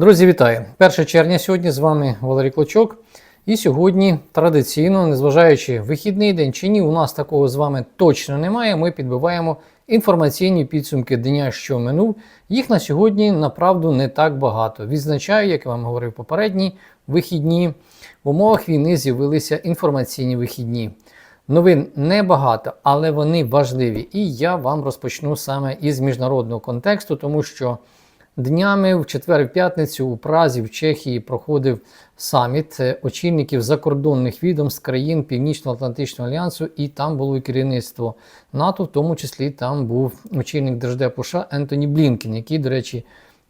Друзі, вітаю! 1 червня сьогодні з вами Валерій Клочок. І сьогодні традиційно, незважаючи вихідний день чи ні, у нас такого з вами точно немає. Ми підбиваємо інформаційні підсумки дня, що минув. Їх на сьогодні направду не так багато. Відзначаю, як я вам говорив попередні вихідні. В умовах війни з'явилися інформаційні вихідні. Новин небагато, але вони важливі. І я вам розпочну саме із міжнародного контексту, тому що днями в четвер і п'ятницю у Празі в Чехії проходив саміт е, очільників закордонних відомств країн Північно-Атлантичного альянсу, і там було і керівництво НАТО, в тому числі там був очільник Держдепу США Ентоні Блінкен, який, до речі,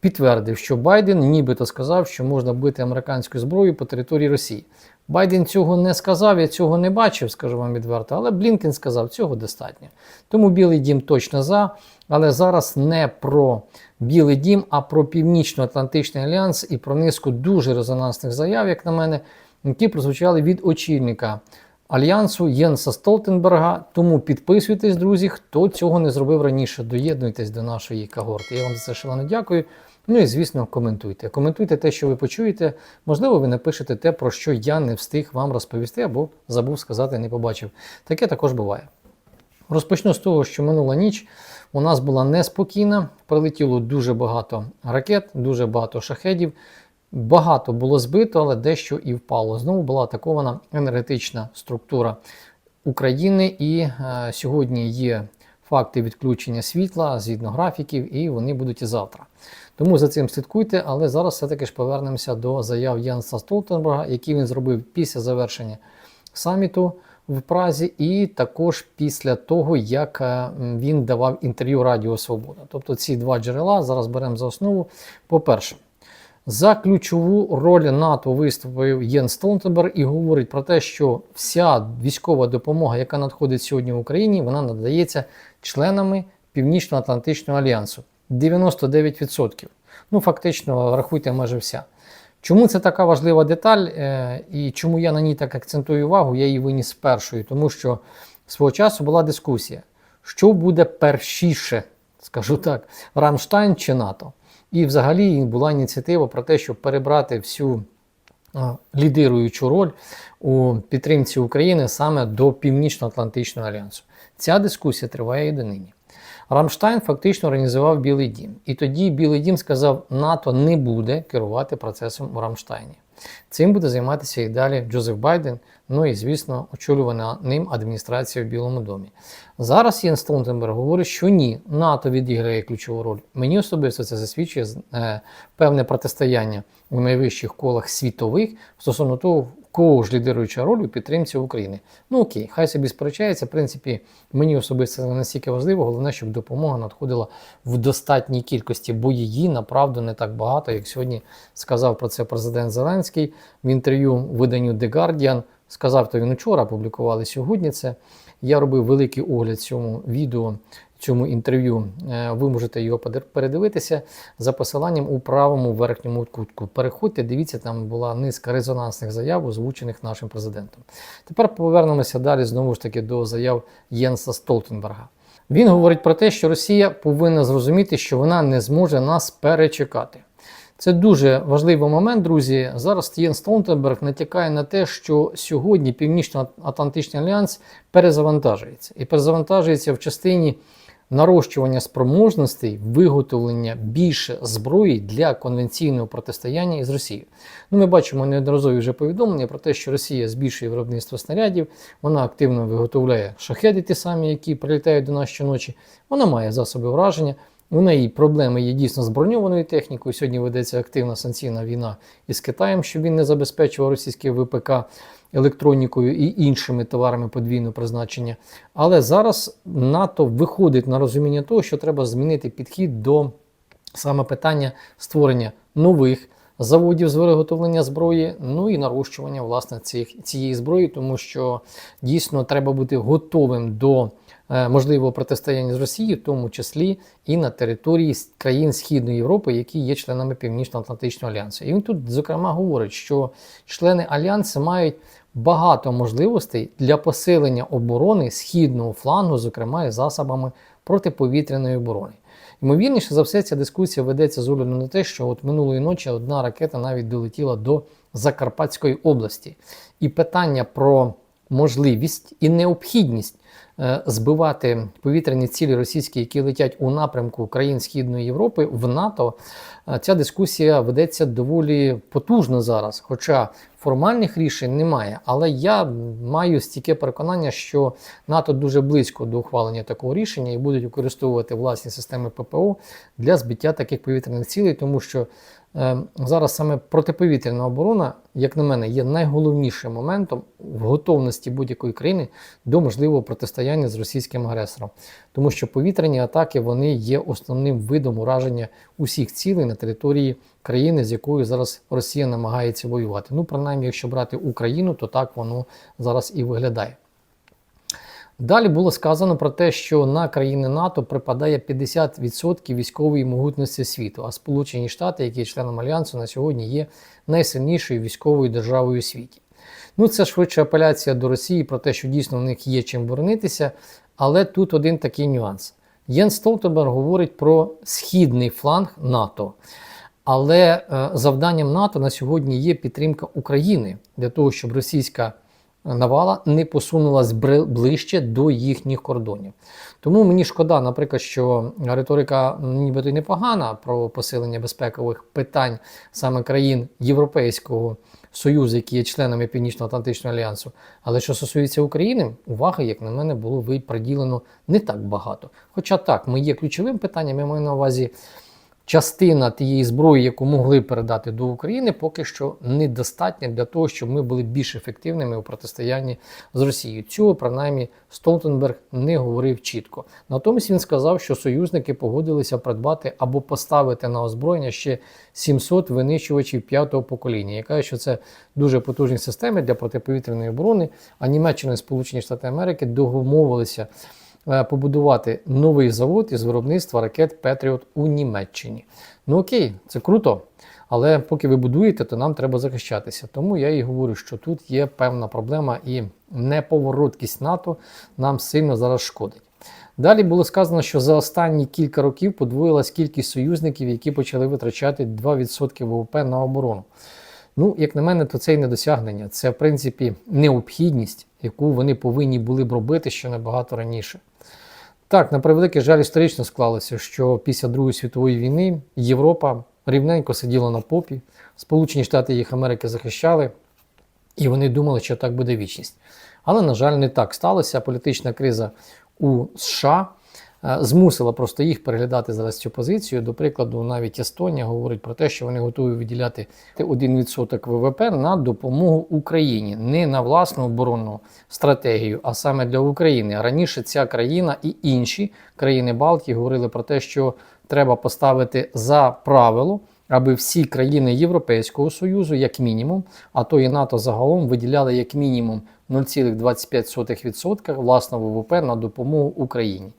підтвердив, що Байден нібито сказав, що можна бити американську зброю по території Росії. Байден цього не сказав, я цього не бачив, скажу вам відверто, але Блінкен сказав, цього достатньо. Тому Білий Дім точно за. Але зараз не про Білий Дім, а про Північно-Атлантичний альянс і про низку дуже резонансних заяв, як на мене, які прозвучали від очільника альянсу Єнса Столтенберга. Тому підписуйтесь, друзі, хто цього не зробив раніше. Доєднуйтесь до нашої когорти. Я вам за це шалено дякую. Ну і звісно, коментуйте. Коментуйте те, що ви почуєте. Можливо, ви напишете те, про що я не встиг вам розповісти або забув сказати, не побачив. Таке також буває. Розпочну з того, що минула ніч у нас була неспокійна. Прилетіло дуже багато ракет, дуже багато шахедів. Багато було збито, але дещо і впало. Знову була атакована енергетична структура України, і е, сьогодні є факти відключення світла згідно графіків, і вони будуть і завтра. Тому за цим слідкуйте, але зараз все-таки ж повернемося до заяв Янса Столтенберга, які він зробив після завершення саміту в Празі, і також після того, як е, він давав інтерв'ю Радіо Свобода. Тобто ці два джерела зараз беремо за основу. По-перше, за ключову роль НАТО виступив Єн Столтенберг і говорить про те, що вся військова допомога, яка надходить сьогодні в Україні, вона надається членами Північно-Атлантичного альянсу. 99%. Ну, фактично, рахуйте майже вся. Чому це така важлива деталь е, і чому я на ній так акцентую увагу, я її виніс першою, тому що свого часу була дискусія, що буде першіше, скажу так, Рамштайн чи НАТО. І взагалі була ініціатива про те, щоб перебрати всю лідируючу роль у підтримці України саме до Північно-Атлантичного альянсу. Ця дискусія триває і донині. Рамштайн фактично організував Білий Дім. І тоді Білий Дім сказав, НАТО не буде керувати процесом у Рамштайні. Цим буде займатися і далі Джозеф Байден, ну і, звісно, очолювана ним адміністрація в Білому домі. Зараз Єн Столтенберг говорить, що ні, НАТО відіграє ключову роль. Мені особисто це засвідчує е, певне протистояння у найвищих колах світових стосовно того, кого ж лідируюча роль у підтримці України. Ну окей, хай собі сперечається. В принципі, мені особисто не настільки важливо. Головне, щоб допомога надходила в достатній кількості, бо її направду не так багато, як сьогодні сказав про це президент Зеленський в інтерв'ю виданню The Guardian. Сказав, то він вчора публікували сьогодні це. Я робив великий огляд цьому відео, цьому інтерв'ю. Е, ви можете його передивитися за посиланням у правому верхньому кутку. Переходьте, дивіться, там була низка резонансних заяв, озвучених нашим президентом. Тепер повернемося далі знову ж таки до заяв Єнса Столтенберга. Він говорить про те, що Росія повинна зрозуміти, що вона не зможе нас перечекати. Це дуже важливий момент, друзі. Зараз Єн Столтенберг натякає на те, що сьогодні Північно-Атлантичний альянс перезавантажується і перезавантажується в частині нарощування спроможностей виготовлення більше зброї для конвенційного протистояння із Росією. Ну, Ми бачимо неодноразові вже повідомлення про те, що Росія збільшує виробництво снарядів, вона активно виготовляє шахеди, ті самі, які прилітають до нас щоночі. Вона має засоби враження. У неї проблеми є дійсно з броньованою технікою. Сьогодні ведеться активна санкційна війна із Китаєм, щоб він не забезпечував російське ВПК електронікою і іншими товарами подвійного призначення. Але зараз НАТО виходить на розуміння того, що треба змінити підхід до саме питання створення нових. Заводів з виготовлення зброї, ну і нарощування власне цих, цієї зброї, тому що дійсно треба бути готовим до можливого протистояння з Росією, в тому числі і на території країн Східної Європи, які є членами Північно-Атлантичного альянсу. І він тут, зокрема, говорить, що члени альянсу мають багато можливостей для посилення оборони східного флангу, зокрема і засобами протиповітряної оборони. Ймовірніше за все, ця дискусія ведеться з огляду на те, що от минулої ночі одна ракета навіть долетіла до Закарпатської області. І питання про можливість і необхідність е, збивати повітряні цілі російські, які летять у напрямку країн Східної Європи в НАТО. е, Ця дискусія ведеться доволі потужно зараз, хоча формальних рішень немає. Але я маю стійке переконання, що НАТО дуже близько до ухвалення такого рішення і будуть використовувати власні системи ППО для збиття таких повітряних цілей, тому що е, зараз саме протиповітряна оборона, як на мене, є найголовнішим моментом в готовності будь-якої країни до можливого протистояння з російським агресором, тому що повітряні атаки вони є основним видом ураження усіх цілей на території країни, з якою зараз Росія намагається воювати. Ну, принаймні, якщо брати Україну, то так воно зараз і виглядає. Далі було сказано про те, що на країни НАТО припадає 50% військової могутності світу, а Сполучені Штати, які є членом альянсу, на сьогодні є найсильнішою військовою державою у світі. Ну, це швидше апеляція до Росії про те, що дійсно в них є чим боронитися, але тут один такий нюанс. Єн Столтенберг говорить про східний фланг НАТО. Але е, завданням НАТО на сьогодні є підтримка України для того, щоб російська навала не посунулась ближче до їхніх кордонів. Тому мені шкода, наприклад, що риторика нібито й непогана про посилення безпекових питань саме країн Європейського Союзу, які є членами Північно-Атлантичного альянсу. Але що стосується України, уваги, як на мене, було приділено не так багато. Хоча так, ми є ключовим питанням, я маю на увазі частина тієї зброї, яку могли передати до України, поки що недостатня для того, щоб ми були більш ефективними у протистоянні з Росією. Цього принаймні Столтенберг не говорив чітко. Натомість він сказав, що союзники погодилися придбати або поставити на озброєння ще 700 винищувачів п'ятого покоління. Я кажу, що це дуже потужні системи для протиповітряної оборони. А Німеччина і Сполучені Штати Америки домовилися побудувати новий завод із виробництва ракет Петріот у Німеччині. Ну окей, це круто. Але поки ви будуєте, то нам треба захищатися. Тому я і говорю, що тут є певна проблема і неповороткість НАТО нам сильно зараз шкодить. Далі було сказано, що за останні кілька років подвоїлась кількість союзників, які почали витрачати 2% ВВП на оборону. Ну, як на мене, то це і не досягнення. Це, в принципі, необхідність, яку вони повинні були б робити ще набагато раніше. Так, на превеликий жаль, історично склалося, що після Другої світової війни Європа рівненько сиділа на попі, Сполучені Штати їх Америки захищали, і вони думали, що так буде вічність. Але, на жаль, не так сталося. Політична криза у США змусила просто їх переглядати зараз цю позицію. До прикладу, навіть Естонія говорить про те, що вони готові виділяти 1% ВВП на допомогу Україні, не на власну оборонну стратегію, а саме для України. Раніше ця країна і інші країни Балтії говорили про те, що треба поставити за правило. Аби всі країни Європейського Союзу, як мінімум, а то і НАТО загалом виділяли як мінімум 0,25% власного ВВП на допомогу Україні.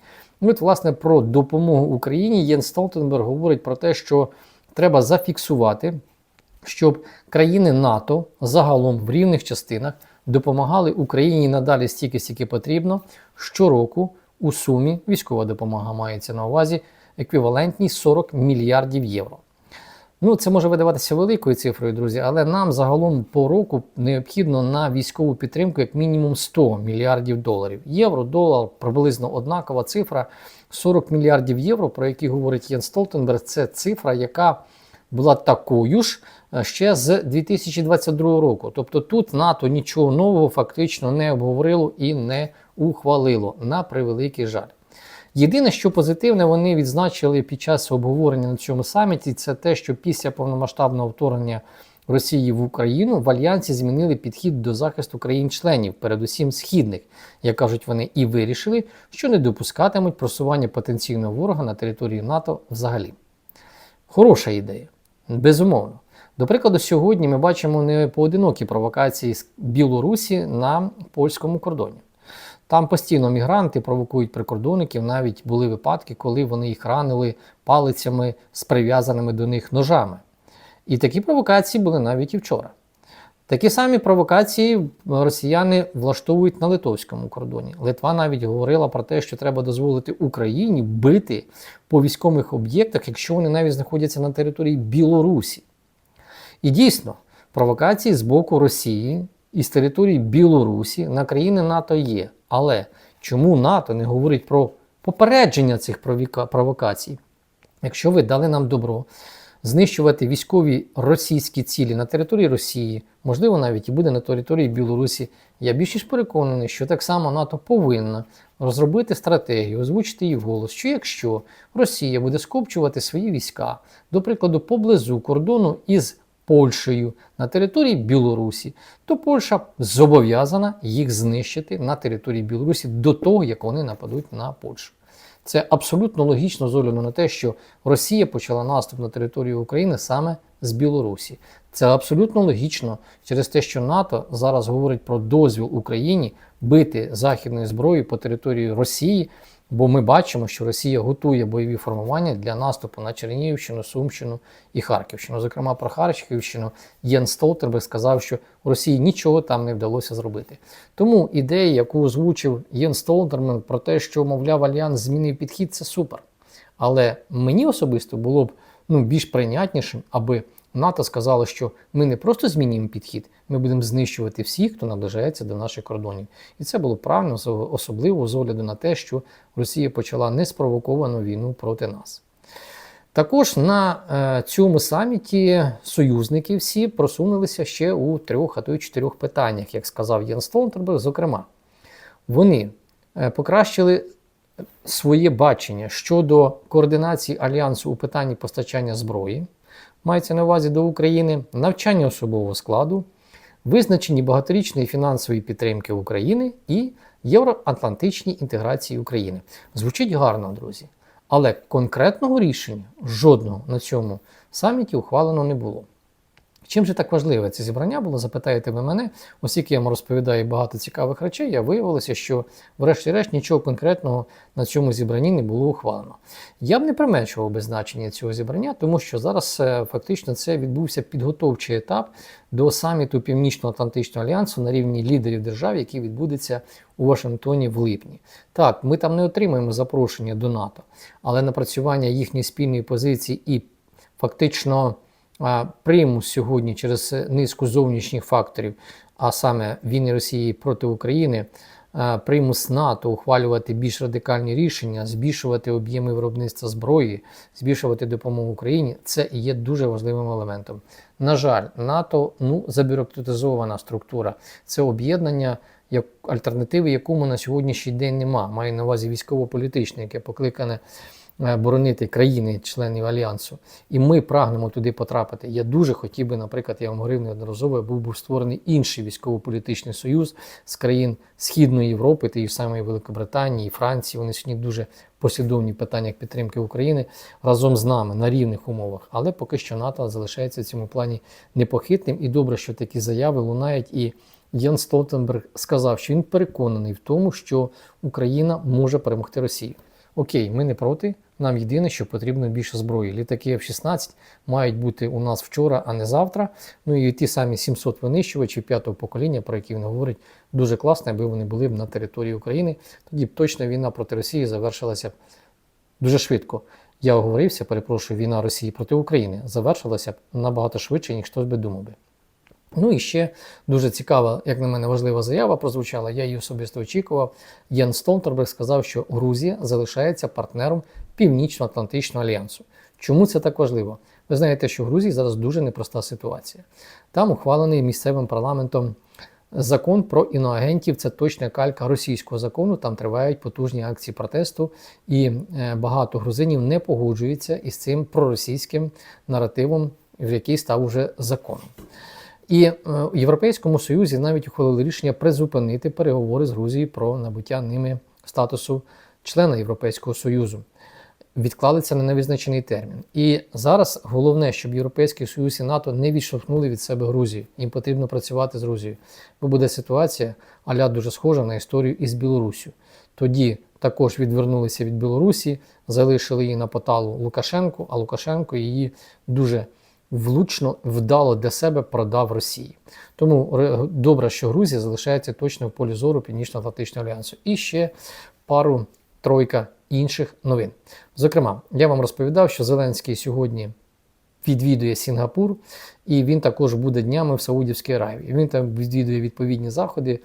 І от, власне, про допомогу Україні Єн Столтенберг говорить про те, що треба зафіксувати, щоб країни НАТО загалом в рівних частинах допомагали Україні надалі стільки, стільки потрібно щороку у сумі військова допомога мається на увазі еквівалентній 40 мільярдів євро. Ну, це може видаватися великою цифрою, друзі, але нам загалом по року необхідно на військову підтримку як мінімум 100 мільярдів доларів. Євро, долар приблизно однакова цифра. 40 мільярдів євро, про які говорить Єн Столтенберг, це цифра, яка була такою ж е, ще з 2022 року. Тобто тут НАТО нічого нового фактично не обговорило і не ухвалило на превеликий жаль. Єдине, що позитивне, вони відзначили під час обговорення на цьому саміті, це те, що після повномасштабного вторгнення Росії в Україну в альянсі змінили підхід до захисту країн-членів, передусім східних, як кажуть вони, і вирішили, що не допускатимуть просування потенційного ворога на території НАТО взагалі. Хороша ідея, безумовно. До прикладу, сьогодні ми бачимо не поодинокі провокації з Білорусі на польському кордоні. Там постійно мігранти провокують прикордонників. Навіть були випадки, коли вони їх ранили палицями з прив'язаними до них ножами. І такі провокації були навіть і вчора. Такі самі провокації росіяни влаштовують на литовському кордоні. Литва навіть говорила про те, що треба дозволити Україні бити по військових об'єктах, якщо вони навіть знаходяться на території Білорусі. І дійсно, провокації з боку Росії і з території Білорусі на країни НАТО є. Але чому НАТО не говорить про попередження цих провокацій? Якщо ви дали нам добро знищувати військові російські цілі на території Росії, можливо, навіть і буде на території Білорусі, я більш ніж переконаний, що так само НАТО повинна розробити стратегію, озвучити її вголос, що якщо Росія буде скупчувати свої війська, до прикладу, поблизу кордону із Польщею на території Білорусі, то Польща зобов'язана їх знищити на території Білорусі до того, як вони нападуть на Польщу. Це абсолютно логічно з огляду на те, що Росія почала наступ на територію України саме з Білорусі. Це абсолютно логічно через те, що НАТО зараз говорить про дозвіл Україні бити західною зброєю по території Росії, бо ми бачимо, що Росія готує бойові формування для наступу на Чернігівщину, Сумщину і Харківщину. Зокрема, про Харківщину Єн Столтерберг сказав, що Росії нічого там не вдалося зробити. Тому ідея, яку озвучив Єн Столтерберг про те, що, мовляв, альянс змінив підхід, це супер. Але мені особисто було б ну, більш прийнятнішим, аби НАТО сказало, що ми не просто змінюємо підхід, ми будемо знищувати всіх, хто наближається до наших кордонів. І це було правильно, особливо з огляду на те, що Росія почала неспровоковану війну проти нас. Також на е, цьому саміті союзники всі просунулися ще у трьох, а то й чотирьох питаннях, як сказав Єн Столтерберг. Зокрема, вони е, покращили своє бачення щодо координації альянсу у питанні постачання зброї, мається на увазі до України, навчання особового складу, визначені багаторічної фінансової підтримки України і євроатлантичній інтеграції України. Звучить гарно, друзі. Але конкретного рішення жодного на цьому саміті ухвалено не було. Чим же так важливе це зібрання було, запитаєте ви мене, оскільки я вам розповідаю багато цікавих речей, я виявилося, що, врешті-решт, нічого конкретного на цьому зібранні не було ухвалено. Я б не применшував би значення цього зібрання, тому що зараз е, фактично це відбувся підготовчий етап до саміту Північно-Атлантичного альянсу на рівні лідерів держав, який відбудеться у Вашингтоні в липні. Так, ми там не отримаємо запрошення до НАТО, але напрацювання їхньої спільної позиції і фактично примус сьогодні через низку зовнішніх факторів, а саме війни Росії проти України, примус НАТО ухвалювати більш радикальні рішення, збільшувати об'єми виробництва зброї, збільшувати допомогу Україні, це є дуже важливим елементом. На жаль, НАТО ну забюрократизована структура. Це об'єднання як альтернативи, якому на сьогоднішній день нема. Маю на увазі військово-політичне, яке покликане е, боронити країни, членів альянсу. І ми прагнемо туди потрапити. Я дуже хотів би, наприклад, я вам говорив неодноразово, був був створений інший військово-політичний союз з країн Східної Європи, тієї самої Великобританії, Франції. Вони сьогодні дуже послідовні питаннях підтримки України разом з нами на рівних умовах. Але поки що НАТО залишається в цьому плані непохитним. І добре, що такі заяви лунають. І Єн Столтенберг сказав, що він переконаний в тому, що Україна може перемогти Росію. Окей, ми не проти. Нам єдине, що потрібно більше зброї. Літаки F-16 мають бути у нас вчора, а не завтра. Ну і ті самі 700 винищувачів п'ятого покоління, про які він говорить, дуже класно, аби вони були б на території України. Тоді б точно війна проти Росії завершилася б дуже швидко. Я оговорився, перепрошую, війна Росії проти України завершилася б набагато швидше, ніж хтось би думав би. Ну і ще дуже цікава, як на мене, важлива заява прозвучала. Я її особисто очікував. Єн Столтерберг сказав, що Грузія залишається партнером Північно-Атлантичного альянсу. Чому це так важливо? Ви знаєте, що в Грузії зараз дуже непроста ситуація. Там ухвалений місцевим парламентом закон про іноагентів. Це точна калька російського закону. Там тривають потужні акції протесту, і е, багато грузинів не погоджуються із цим проросійським наративом, в який став уже законом. І е, у Європейському Союзі навіть ухвалили рішення призупинити переговори з Грузією про набуття ними статусу члена Європейського Союзу. Відклали це на невизначений термін. І зараз головне, щоб Європейський Союз і НАТО не відштовхнули від себе Грузію. Їм потрібно працювати з Грузією. Бо буде ситуація, аля дуже схожа на історію із Білоруссю. Тоді також відвернулися від Білорусі, залишили її на поталу Лукашенку, а Лукашенко її дуже влучно вдало для себе продав Росії. Тому добре, що Грузія залишається точно в полі зору Північно-Атлантичного альянсу. І ще пару тройка інших новин. Зокрема, я вам розповідав, що Зеленський сьогодні відвідує Сінгапур, і він також буде днями в Саудівській Аравії. Він там відвідує відповідні заходи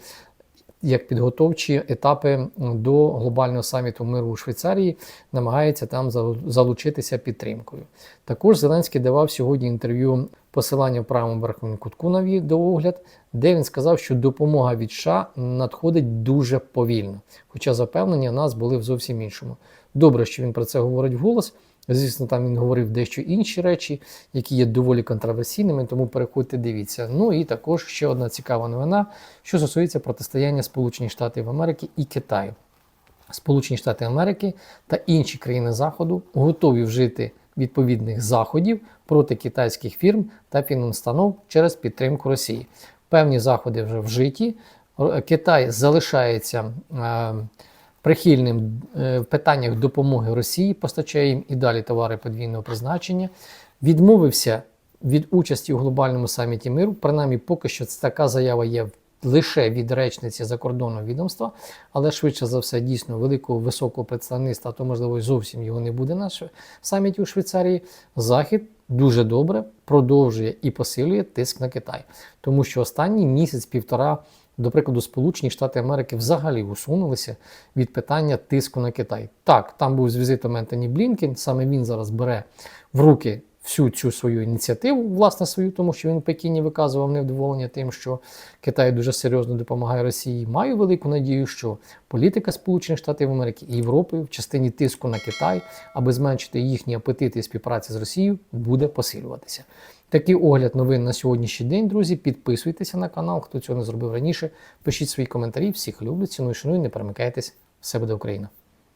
як підготовчі етапи до глобального саміту миру у Швейцарії, намагається там залучитися підтримкою. Також Зеленський давав сьогодні інтерв'ю посилання в правому верхньому кутку на відеоогляд, де він сказав, що допомога від США надходить дуже повільно. Хоча запевнення нас були в зовсім іншому. Добре, що він про це говорить вголос. Звісно, там він говорив дещо інші речі, які є доволі контроверсійними, тому переходьте, дивіться. Ну і також ще одна цікава новина, що стосується протистояння Сполучених Штатів Америки і Китаю. Сполучені Штати Америки та інші країни Заходу готові вжити відповідних заходів проти китайських фірм та фінустанов через підтримку Росії. Певні заходи вже вжиті. Китай залишається е, прихильним е, в питаннях допомоги Росії, постачає їм і далі товари подвійного призначення. Відмовився від участі у глобальному саміті миру. Принаймні, поки що така заява є лише від речниці закордонного відомства, але швидше за все, дійсно великого високого представництва, а то можливо зовсім його не буде на саміті у Швейцарії. Захід дуже добре продовжує і посилює тиск на Китай, тому що останній місяць-півтора. До прикладу, Сполучені Штати Америки взагалі усунулися від питання тиску на Китай. Так, там був з візитом Ентоні Блінкен, саме він зараз бере в руки всю цю свою ініціативу, власне свою, тому що він в Пекіні виказував невдоволення тим, що Китай дуже серйозно допомагає Росії. Маю велику надію, що політика Сполучених Штатів Америки і Європи в частині тиску на Китай, аби зменшити їхні апетити і співпраці з Росією, буде посилюватися. Такий огляд новин на сьогоднішній день, друзі. Підписуйтеся на канал, хто цього не зробив раніше. Пишіть свої коментарі. Всіх люблю, ціную, шаную, не перемикайтесь. Все буде Україна!